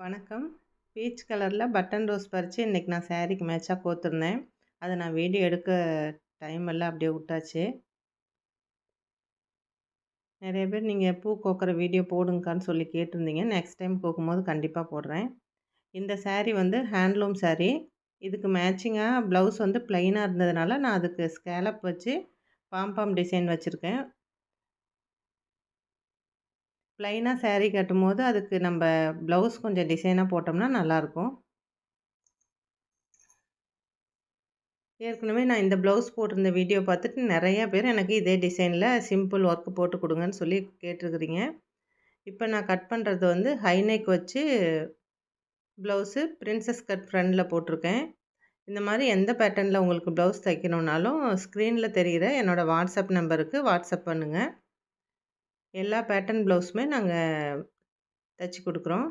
வணக்கம். பீச் கலரில் button rose பறித்து இன்றைக்கி நான் சேரீக்கு மேட்சாக கோத்துருந்தேன். அதை நான் வீடியோ எடுக்க டைம் எல்லாம் அப்படியே விட்டாச்சு. நிறைய பேர் நீங்கள் பூ கோக்கிற வீடியோ போடுங்கக்கான்னு சொல்லி கேட்டிருந்தீங்க. நெக்ஸ்ட் டைம் கோக்கும்போது கண்டிப்பாக போடுறேன். இந்த சேரீ வந்து ஹேண்ட்லூம் சேரீ இதுக்கு மேட்சிங்காக ப்ளவுஸ் வந்து ப்ளைனாக இருந்ததுனால நான் அதுக்கு ஸ்கேலப் வச்சு பாம்பாம் டிசைன் வச்சுருக்கேன். ப்ளைனாக சேரீ கட்டும்போது அதுக்கு நம்ம ப்ளவுஸ் கொஞ்சம் டிசைனாக போட்டோம்னா நல்லாயிருக்கும் ஏற்கனவே நான் இந்த ப்ளவுஸ் போட்டிருந்த வீடியோ பார்த்துட்டு நிறையா பேர் எனக்கு இதே டிசைனில் சிம்பிள் ஒர்க் போட்டு கொடுங்கன்னு சொல்லி கேட்டிருக்கிறீங்க. இப்போ நான் கட் பண்ணுறது வந்து ஹைநெக் வச்சு ப்ளவுஸு பிரின்சஸ் கட் ஃப்ரண்டில் போட்டிருக்கேன். இந்த மாதிரி எந்த பேட்டர்னில் உங்களுக்கு ப்ளவுஸ் தைக்கணுன்னாலும் ஸ்க்ரீனில் தெரிகிற என்னோடய வாட்ஸ்அப் நம்பருக்கு வாட்ஸ்அப் பண்ணுங்கள் எல்லா பேட்டர்ன் ப்ளவுஸுமே நாங்கள் தைச்சி கொடுக்குறோம்.